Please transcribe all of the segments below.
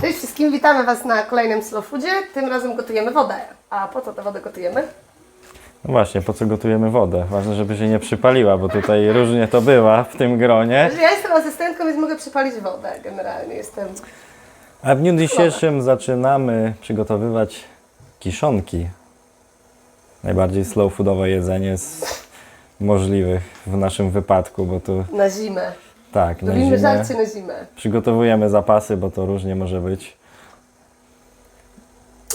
Cześć wszystkim, witamy Was na kolejnym Slow Foodzie. Tym razem gotujemy wodę. A po co tę wodę gotujemy? No właśnie, po co gotujemy wodę? Ważne, żeby się nie przypaliła, bo tutaj różnie to bywa w tym gronie. Ja jestem asystentką, więc mogę przypalić wodę. Generalnie jestem. A w dniu dzisiejszym zaczynamy przygotowywać kiszonki. Najbardziej slow foodowe jedzenie z możliwych w naszym wypadku, bo tu Na zimę. Tak, na Robimy zimę żarcie na zimę. przygotowujemy zapasy, bo to różnie może być.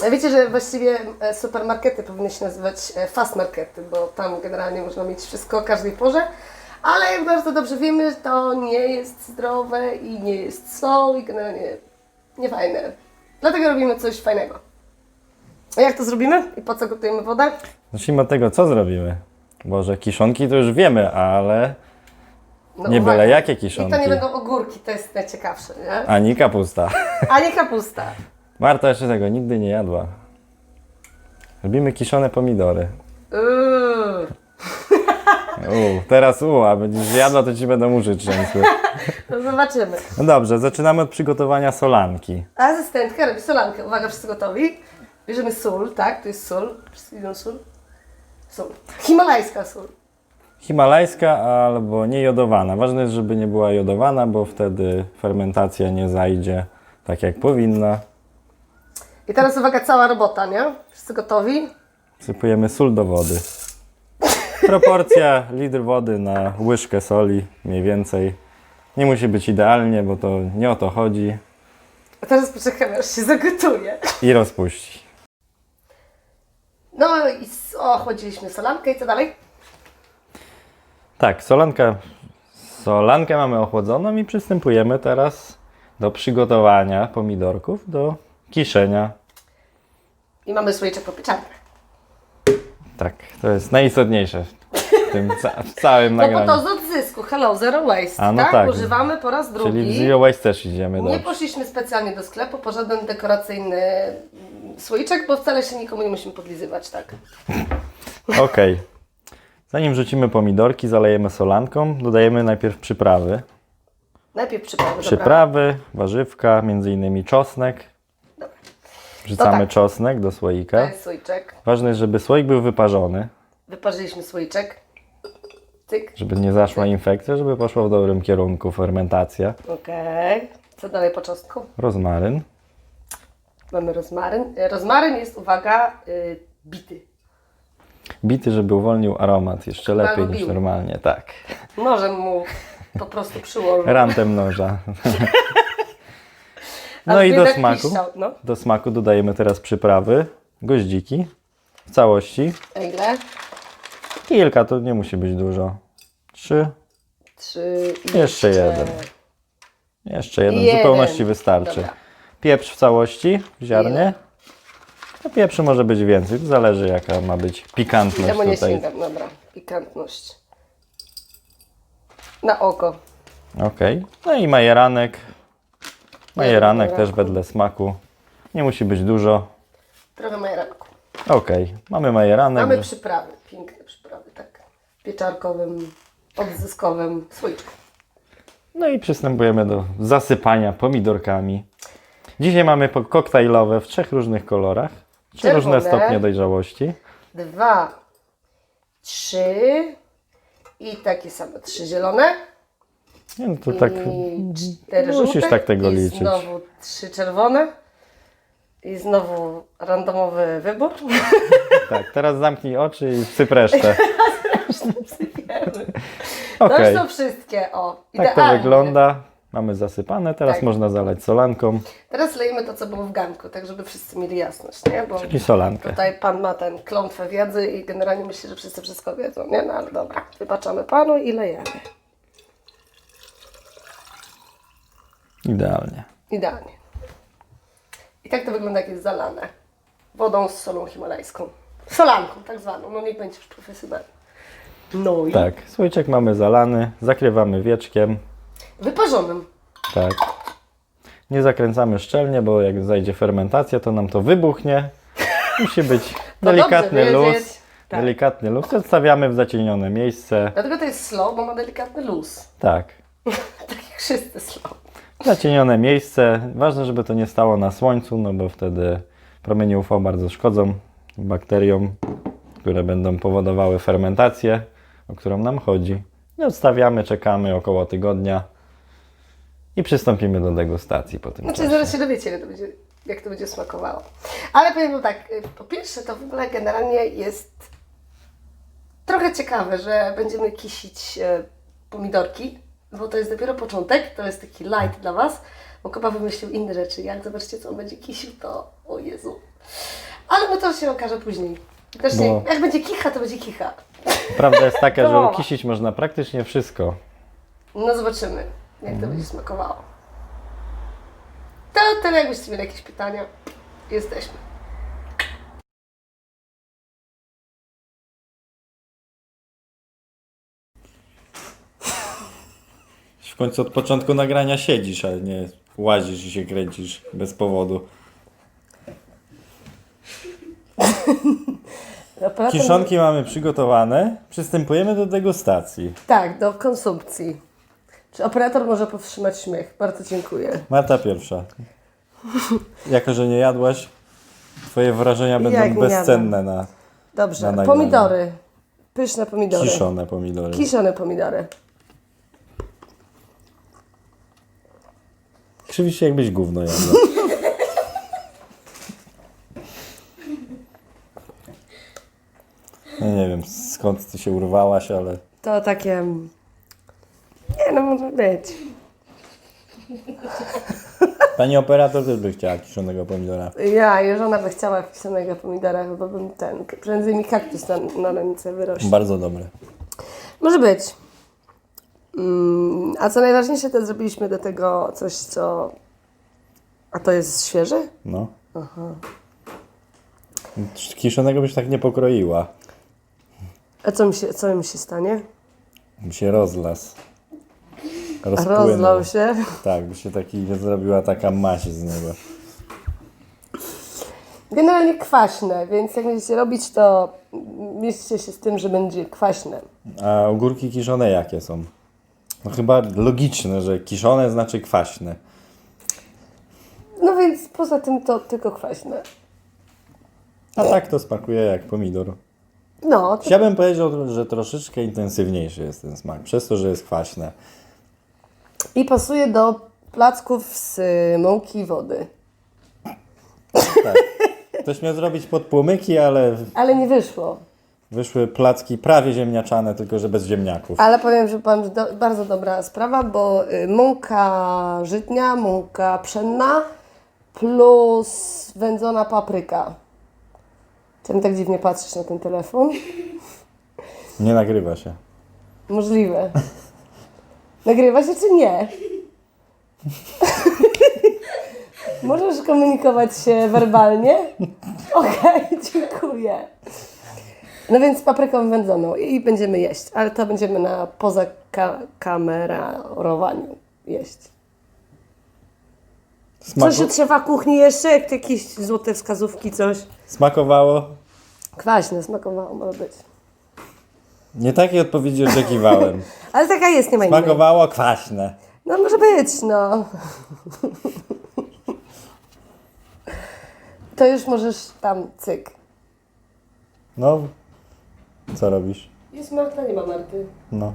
A Wiecie, że właściwie e, supermarkety powinny się nazywać e, fast markety, bo tam generalnie można mieć wszystko o każdej porze. Ale jak bardzo dobrze wiemy, to nie jest zdrowe i nie jest slow i generalnie niefajne. Dlatego robimy coś fajnego. A jak to zrobimy? I po co gotujemy wodę? Zacznijmy od tego, co zrobimy. Bo że kiszonki to już wiemy, ale No, nie uwaga. byle jakie I kiszonki. to nie będą ogórki, to jest najciekawsze, nie? Ani kapusta. A nie kapusta. Marta jeszcze tego nigdy nie jadła. Robimy kiszone pomidory. Uuu. U, teraz u, a będziesz jadła, to ci będą uszy trzęsły. No zobaczymy. No dobrze, zaczynamy od przygotowania solanki. Asystentka robi solankę. Uwaga, wszyscy gotowi? Bierzemy sól, tak? To jest sól. Wszyscy widzą sól? Sól. Himalajska sól. Himalajska albo niejodowana. Ważne jest, żeby nie była jodowana, bo wtedy fermentacja nie zajdzie tak jak powinna. I teraz uwaga, cała robota, nie? Wszyscy gotowi? Sypujemy sól do wody. Proporcja litr wody na łyżkę soli mniej więcej. Nie musi być idealnie, bo to nie o to chodzi. A teraz poczekamy, aż się zagotuje. I rozpuści. No i s- ochłodziliśmy solankę i co dalej? Tak, solanka, solankę mamy ochłodzoną i przystępujemy teraz do przygotowania pomidorków do kiszenia. I mamy słoiczek po pieczarkach. Tak, to jest najistotniejsze w tym ca- w całym No bo nagraniu. to z odzysku, hello, zero waste, A, no tak? tak. Używamy po raz drugi. Czyli w Zero Waste też idziemy Nie poszliśmy specjalnie do sklepu po żaden dekoracyjny mm, słoiczek, bo wcale się nikomu nie musimy podlizywać, tak? Okej. Zanim wrzucimy pomidorki, zalejemy solanką, dodajemy najpierw przyprawy. Najpierw przyprawy. Przyprawy, warzywka, między innymi czosnek. Dobra. Wrzucamy tak. czosnek do słoika. jest słoiczek. Ważne jest, żeby słoik był wyparzony, Wyparzyliśmy słoiczek. Tyk. żeby nie zaszła infekcja, żeby poszła w dobrym kierunku fermentacja. Okej. Co dalej po czosnku? Rozmaryn. Mamy rozmaryn. Rozmaryn jest, uwaga, y, bity. Bity, żeby uwolnił aromat jeszcze lepiej niż normalnie, tak. Nożem mu po prostu przyłożył. Rantem noża. No Ale i do jednak smaku. No. Do smaku dodajemy teraz przyprawy, goździki w całości. A ile? Kilka, to nie musi być dużo. Trzy, Trzy. i Jeszcze jeden. jeszcze jeden, w Jeden. zupełności wystarczy. Dobra. Pieprz w całości, w ziarnie. No pieprzu może być więcej, to zależy jaka ma być pikantność Temu nie tutaj. sięgam, dobra. Pikantność. Na oko. Okej. No i majeranek. Majeranek też wedle smaku. Nie musi być dużo. Trochę majeranku. Okej, mamy majeranek. Mamy przyprawy, piękne przyprawy, tak. Pieczarkowym, odzyskowym słoiczku. No i przystępujemy do zasypania pomidorkami. Dzisiaj mamy po- koktajlowe w trzech różnych kolorach. Trzy różne stopnie dojrzałości. Dwa, trzy i takie same trzy zielone. Nie, no to tak. I cztery musisz żółte. tak tego I liczyć. znowu trzy czerwone. I znowu randomowy wybór. Tak, teraz zamknij oczy i wsyp resztę. Sypiemy. Okej, To już są wszystkie, o. tak to idealnie. wygląda. Mamy zasypane, teraz Tak. można zalać solanką Teraz lejemy to, co było w garnku, tak żeby wszyscy mieli jasność, nie? Bo i solankę. tutaj pan ma ten klątwę wiedzy i generalnie myśli, że wszyscy wszystko wiedzą, nie? No ale dobra, wybaczamy panu i lejemy. Idealnie. Idealnie. I tak to wygląda, jak jest zalane. Wodą z solą himalajską. Solanką tak zwaną, no niech będzie już profesjonalnie. No i Tak, słoiczek mamy zalany, zakrywamy wieczkiem. Wyparzonym. Tak. Nie zakręcamy szczelnie, bo jak zajdzie fermentacja, to nam to wybuchnie. Musi być To delikatny dobrze luz. Tak. Delikatny luz. Odstawiamy w zacienione miejsce. Dlatego to jest slow, bo ma delikatny luz. Tak. Tak jak wszyscy slow. Zacienione miejsce. Ważne, żeby to nie stało na słońcu, no bo wtedy promienie UV bardzo szkodzą bakteriom, które będą powodowały fermentację, o którą nam chodzi. I odstawiamy, czekamy około tygodnia i przystąpimy do degustacji po tym Znaczy czasie. zaraz się dowiecie, jak to będzie, jak to będzie smakowało. Ale powiem wam tak, y, po pierwsze to w ogóle generalnie jest trochę ciekawe, że będziemy kisić e, pomidorki, bo to jest dopiero początek, to jest taki light dla Was, bo Kopa wymyślił inne rzeczy. Jak zobaczycie, co on będzie kisił, to o Jezu. Ale no to się okaże później. Też nie, Bo- jak będzie kicha, to będzie kicha. Prawda jest taka, że ukisić można praktycznie wszystko. No zobaczymy, jak to będzie smakowało. To tyle, jakbyście mieli jakieś pytania. Jesteśmy. W końcu od początku nagrania siedzisz, ale nie łazisz i się kręcisz bez powodu. Kiszonki mamy przygotowane. Przystępujemy do degustacji. Tak, do konsumpcji. Czy operator może powstrzymać śmiech? Bardzo dziękuję. Marta pierwsza. Jako, że nie jadłaś, twoje wrażenia będą Jak bezcenne na Dobrze, Na pomidory. Pyszne pomidory. kiszone pomidory. Kiszone pomidory. Krzywisz się jakbyś gówno jadła. Ja nie wiem skąd ty się urwałaś, ale To takie... Nie no, może być. pani operator też by chciała kiszonego pomidora. Ja, ona by chciała kiszonego pomidora, chyba bym ten... Prędzej mi kaktus na, na ręce wyrośnie. Bardzo dobre. Może być. Mm, a co najważniejsze, to zrobiliśmy do tego coś, co... A to jest świeże? No. Kiszonego byś tak nie pokroiła. A co mi się, co mi się stanie? By się rozlas. Rozpłynął. Rozlał się. Tak, by się taki zrobiła taka maść z niego. Generalnie kwaśne, więc jak będziecie robić, to mierzcie się z tym, że będzie kwaśne. A ogórki kiszone jakie są? No chyba logiczne, że kiszone znaczy kwaśne. No więc poza tym to tylko kwaśne. A tak to smakuje jak pomidor. No, to Ja bym powiedział, że troszeczkę intensywniejszy jest ten smak, przez to, że jest kwaśne. i pasuje do placków z y, mąki i wody. Tak. Ktoś miał zrobić podpłomyki, ale Ale nie wyszło. wyszły placki prawie ziemniaczane, tylko że bez ziemniaków. Ale powiem, że powiem, że do, bardzo dobra sprawa, bo y, mąka żytnia, mąka pszenna plus wędzona papryka. Czemu tak dziwnie patrzysz na ten telefon? Nie nagrywa się. Możliwe. Nagrywa się czy nie? Możesz komunikować się werbalnie? Okej, dziękuję. No więc papryką wędzoną i będziemy jeść, ale to będziemy na poza ka- kamerowaniu jeść. Smaku... Coś trzeba kuchni jeszcze? Jak jakieś złote wskazówki, coś? Smakowało? Kwaśne smakowało, może być. Nie takiej odpowiedzi oczekiwałem. Ale taka jest, nie ma innej. Smakowało kwaśne. No może być, no. To już możesz tam cyk. No, co robisz? Jest Marta, nie ma Marty. No.